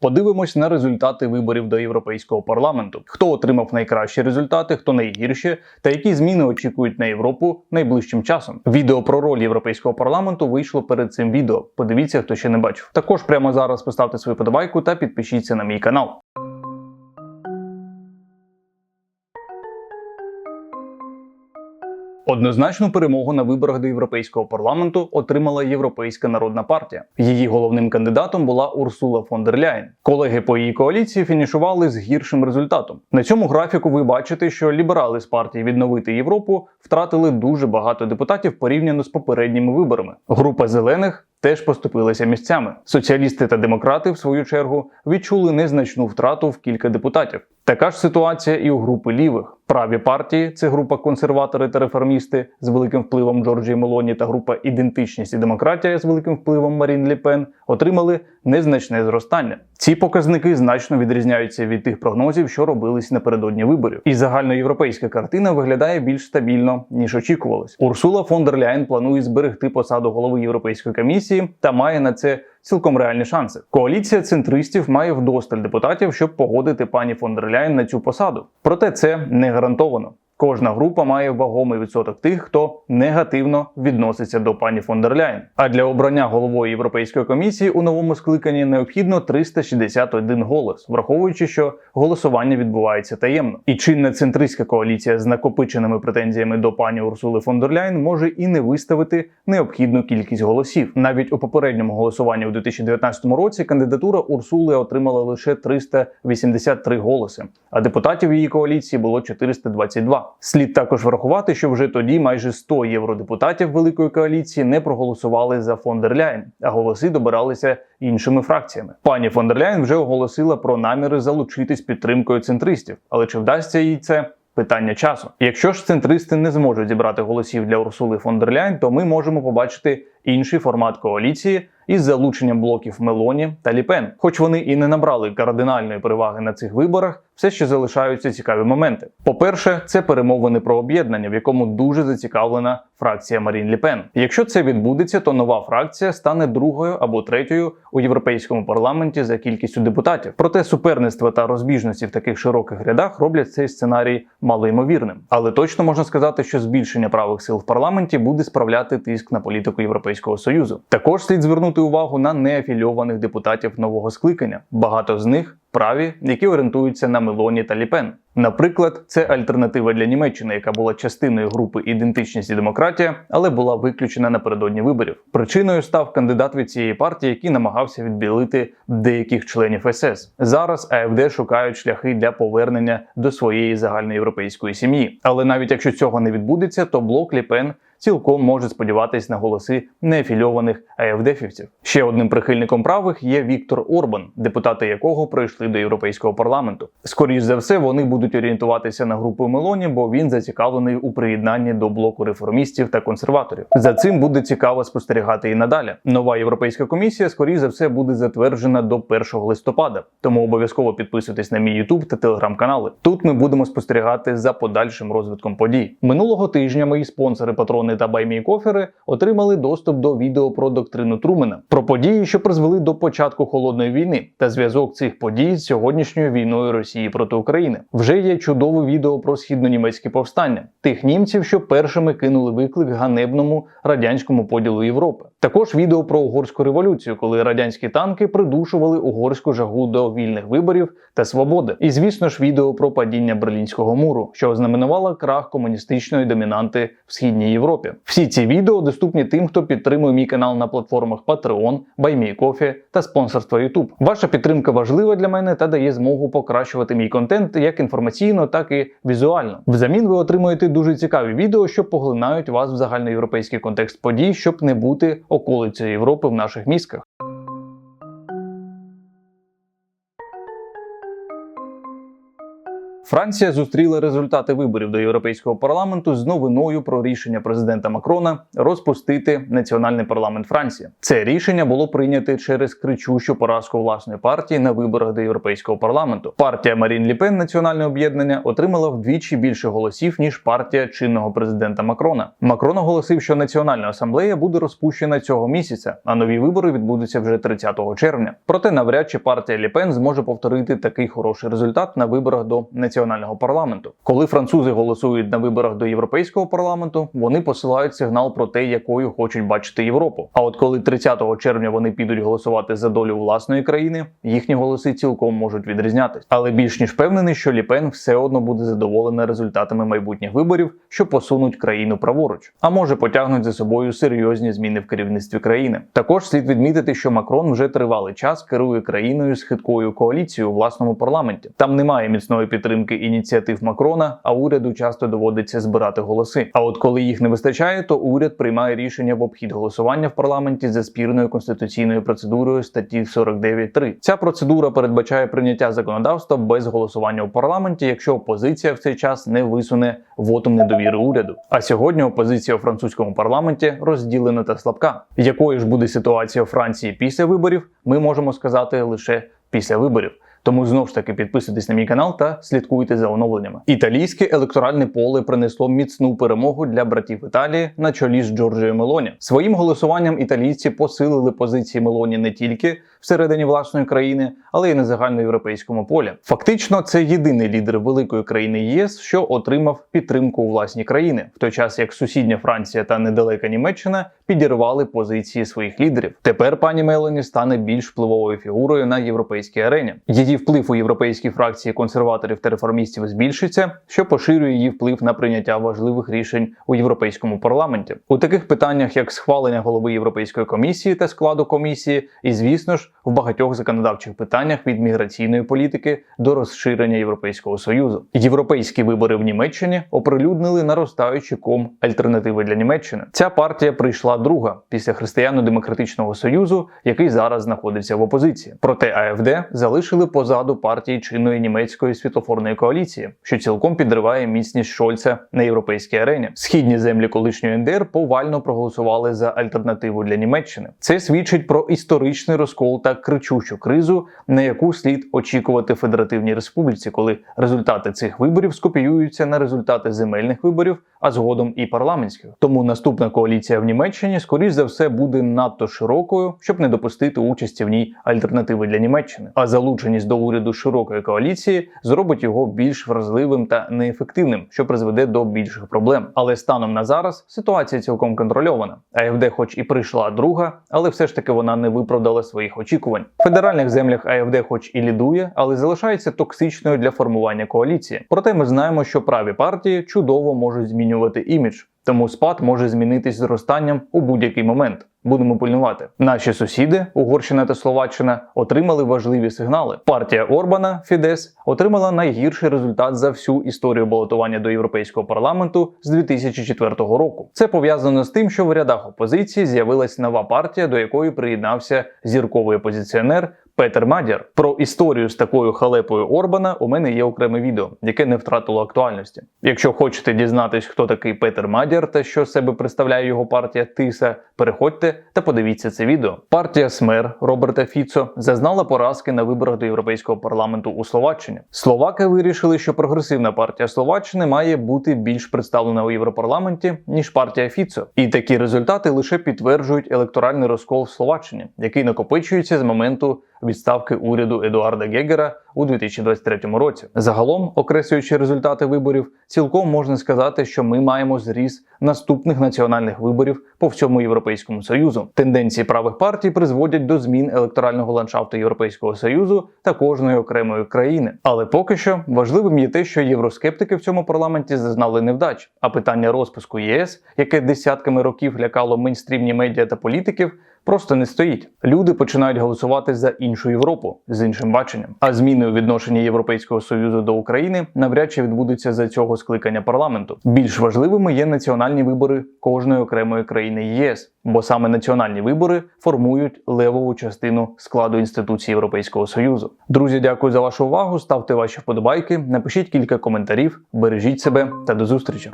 Подивимось на результати виборів до Європейського парламенту. Хто отримав найкращі результати, хто найгірші, та які зміни очікують на Європу найближчим часом. Відео про роль Європейського парламенту вийшло перед цим відео. Подивіться, хто ще не бачив. Також прямо зараз поставте свою подобайку та підпишіться на мій канал. Однозначну перемогу на виборах до Європейського парламенту отримала Європейська народна партія. Її головним кандидатом була Урсула фон дер Ляєн. Колеги по її коаліції фінішували з гіршим результатом. На цьому графіку ви бачите, що ліберали з партії відновити Європу втратили дуже багато депутатів порівняно з попередніми виборами. Група зелених. Теж поступилися місцями. Соціалісти та демократи, в свою чергу, відчули незначну втрату в кілька депутатів. Така ж ситуація і у групи лівих. Праві партії це група консерватори та реформісти з великим впливом Джорджії Мелоні та група ідентичність і демократія з великим впливом Марін Ліпен отримали незначне зростання. Ці показники значно відрізняються від тих прогнозів, що робились напередодні виборів. І загальноєвропейська картина виглядає більш стабільно ніж очікувалось. Урсула фон дер Ляєн планує зберегти посаду голови Європейської комісії та має на це цілком реальні шанси. Коаліція центристів має вдосталь депутатів, щоб погодити пані фон дер Ляєн на цю посаду. Проте це не гарантовано. Кожна група має вагомий відсоток тих, хто негативно відноситься до пані фон дер Ляєн. А для обрання головою Європейської комісії у новому скликанні необхідно 361 голос, враховуючи, що голосування відбувається таємно. І чинна центристська коаліція з накопиченими претензіями до пані Урсули фон дер Ляєн може і не виставити необхідну кількість голосів. Навіть у попередньому голосуванні у 2019 році кандидатура Урсули отримала лише 383 голоси, а депутатів її коаліції було 422. Слід також врахувати, що вже тоді майже 100 євродепутатів великої коаліції не проголосували за фон а голоси добиралися іншими фракціями. Пані фон вже оголосила про наміри залучитись підтримкою центристів, але чи вдасться їй це? Питання часу. Якщо ж центристи не зможуть зібрати голосів для Урсули фон дер Ляйн, то ми можемо побачити інший формат коаліції із залученням блоків Мелоні та Ліпен. Хоч вони і не набрали кардинальної переваги на цих виборах, все ще залишаються цікаві моменти. По-перше, це перемовини про об'єднання, в якому дуже зацікавлена фракція Марін Ліпен. Якщо це відбудеться, то нова фракція стане другою або третьою у європейському парламенті за кількістю депутатів. Проте суперництво та розбіжності в таких широких рядах роблять цей сценарій малоймовірним. Але точно можна сказати, що збільшення правих сил в парламенті буде справляти тиск на політику Європейського союзу. Також слід звернути увагу на неафільованих депутатів нового скликання. Багато з них праві, які орієнтуються на Мелоні та Ліпен. Наприклад, це альтернатива для Німеччини, яка була частиною групи ідентичність і демократія, але була виключена напередодні виборів. Причиною став кандидат від цієї партії, який намагався відбілити деяких членів СС. Зараз АФД шукають шляхи для повернення до своєї загальноєвропейської сім'ї. Але навіть якщо цього не відбудеться, то блок Ліпен цілком може сподіватись на голоси неафільованих АФДФівців. Ще одним прихильником правих є Віктор Орбан, депутати якого пройшли до європейського парламенту. Скоріш за все, вони будуть орієнтуватися на групу Мелоні, бо він зацікавлений у приєднанні до блоку реформістів та консерваторів. За цим буде цікаво спостерігати і надалі. Нова європейська комісія, скоріш за все, буде затверджена до 1 листопада. Тому обов'язково підписуйтесь на мій YouTube та телеграм-канали. Тут ми будемо спостерігати за подальшим розвитком подій. Минулого тижня мої спонсори патрони та баймікофери отримали доступ до відео про доктрину Трумена, про події, що призвели до початку холодної війни, та зв'язок цих подій з сьогоднішньою війною Росії проти України. Вже є чудове відео про східнонімецькі повстання, тих німців, що першими кинули виклик ганебному радянському поділу Європи. Також відео про угорську революцію, коли радянські танки придушували угорську жагу до вільних виборів та свободи. І звісно ж, відео про падіння Берлінського муру, що ознаменувало крах комуністичної домінанти в східній Європі. Всі ці відео доступні тим, хто підтримує мій канал на платформах Patreon, BuyMeCoffee та спонсорство YouTube. Ваша підтримка важлива для мене та дає змогу покращувати мій контент як інформаційно, так і візуально. Взамін ви отримуєте дуже цікаві відео, що поглинають вас в загальноєвропейський контекст подій, щоб не бути околицею Європи в наших мізках. Франція зустріла результати виборів до Європейського парламенту з новиною про рішення президента Макрона розпустити національний парламент Франції. Це рішення було прийняте через кричущу поразку власної партії на виборах до Європейського парламенту. Партія Марін Ліпен Національне об'єднання отримала вдвічі більше голосів ніж партія чинного президента Макрона. Макрон оголосив, що Національна асамблея буде розпущена цього місяця, а нові вибори відбудуться вже 30 червня. Проте навряд чи партія Ліпен зможе повторити такий хороший результат на виборах до національного парламенту. Коли французи голосують на виборах до європейського парламенту, вони посилають сигнал про те, якою хочуть бачити Європу. А от коли 30 червня вони підуть голосувати за долю власної країни, їхні голоси цілком можуть відрізнятись. Але більш ніж впевнений, що Ліпен все одно буде задоволена результатами майбутніх виборів, що посунуть країну праворуч, а може потягнуть за собою серйозні зміни в керівництві країни. Також слід відмітити, що Макрон вже тривалий час керує країною з хиткою коаліцією у власному парламенті. Там немає міцної підтримки ініціатив Макрона, а уряду часто доводиться збирати голоси. А от коли їх не вистачає, то уряд приймає рішення в обхід голосування в парламенті за спірною конституційною процедурою статті 49.3. Ця процедура передбачає прийняття законодавства без голосування у парламенті, якщо опозиція в цей час не висуне вотум недовіри уряду. А сьогодні опозиція у французькому парламенті розділена та слабка. Якою ж буде ситуація у Франції після виборів, ми можемо сказати лише після виборів. Тому знову ж таки підписуйтесь на мій канал та слідкуйте за оновленнями. Італійське електоральне поле принесло міцну перемогу для братів Італії на чолі з Джорджією Мелоні. Своїм голосуванням італійці посилили позиції Мелоні не тільки всередині власної країни, але й на загальноєвропейському полі. Фактично, це єдиний лідер великої країни ЄС, що отримав підтримку у власній країни, в той час як сусідня Франція та недалека Німеччина підірвали позиції своїх лідерів. Тепер пані Мелоні стане більш впливовою фігурою на європейській арені. Її вплив у європейській фракції консерваторів та реформістів збільшиться, що поширює її вплив на прийняття важливих рішень у європейському парламенті. У таких питаннях, як схвалення голови Європейської комісії та складу комісії, і звісно ж в багатьох законодавчих питаннях від міграційної політики до розширення Європейського союзу. Європейські вибори в Німеччині оприлюднили наростаючий ком альтернативи для Німеччини. Ця партія прийшла друга після християно-демократичного союзу, який зараз знаходиться в опозиції. Проте АФД залишили позаду партії чинної німецької світлофорної коаліції, що цілком підриває міцність Шольца на європейській арені. Східні землі колишньої НДР повально проголосували за альтернативу для Німеччини. Це свідчить про історичний розкол та кричущу кризу, на яку слід очікувати Федеративній Республіці, коли результати цих виборів скопіюються на результати земельних виборів, а згодом і парламентських. Тому наступна коаліція в Німеччині, скоріш за все, буде надто широкою, щоб не допустити участі в ній альтернативи для Німеччини. А залученість до уряду широкої коаліції зробить його більш вразливим та неефективним, що призведе до більших проблем. Але станом на зараз ситуація цілком контрольована. АФД, хоч і прийшла друга, але все ж таки вона не виправдала своїх очікувань. В федеральних землях АФД, хоч і лідує, але залишається токсичною для формування коаліції. Проте ми знаємо, що праві партії чудово можуть змінювати імідж. Тому спад може змінитись зростанням у будь-який момент. Будемо пильнувати. Наші сусіди, Угорщина та Словаччина, отримали важливі сигнали. Партія Орбана Фідес отримала найгірший результат за всю історію балотування до європейського парламенту з 2004 року. Це пов'язано з тим, що в рядах опозиції з'явилась нова партія, до якої приєднався зірковий опозиціонер. Петер Мадяр про історію з такою халепою Орбана у мене є окреме відео, яке не втратило актуальності. Якщо хочете дізнатись, хто такий Петер Мадяр та що себе представляє його партія Тиса, переходьте та подивіться це відео. Партія Смер Роберта Фіцо зазнала поразки на виборах до європейського парламенту у Словаччині. Словаки вирішили, що прогресивна партія Словаччини має бути більш представлена у Європарламенті ніж партія Фіцо. І такі результати лише підтверджують електоральний розкол в Словаччині, який накопичується з моменту відставки уряду Едуарда Гегера у 2023 році. Загалом, окреслюючи результати виборів, цілком можна сказати, що ми маємо зріс наступних національних виборів по всьому європейському союзу. Тенденції правих партій призводять до змін електорального ландшафту Європейського союзу та кожної окремої країни. Але поки що важливим є те, що євроскептики в цьому парламенті зазнали невдач. А питання розпуску ЄС, яке десятками років лякало мейнстрімні медіа та політиків, просто не стоїть. Люди починають голосувати за іншу Європу з іншим баченням. А зміни у відношенні Європейського союзу до України навряд чи відбудуться за цього скликання парламенту. Більш важливими є національні вибори кожної окремої країни ЄС, бо саме національні вибори формують левову частину складу інституцій Європейського союзу. Друзі, дякую за вашу увагу. Ставте ваші вподобайки, напишіть кілька коментарів, бережіть себе та до зустрічі.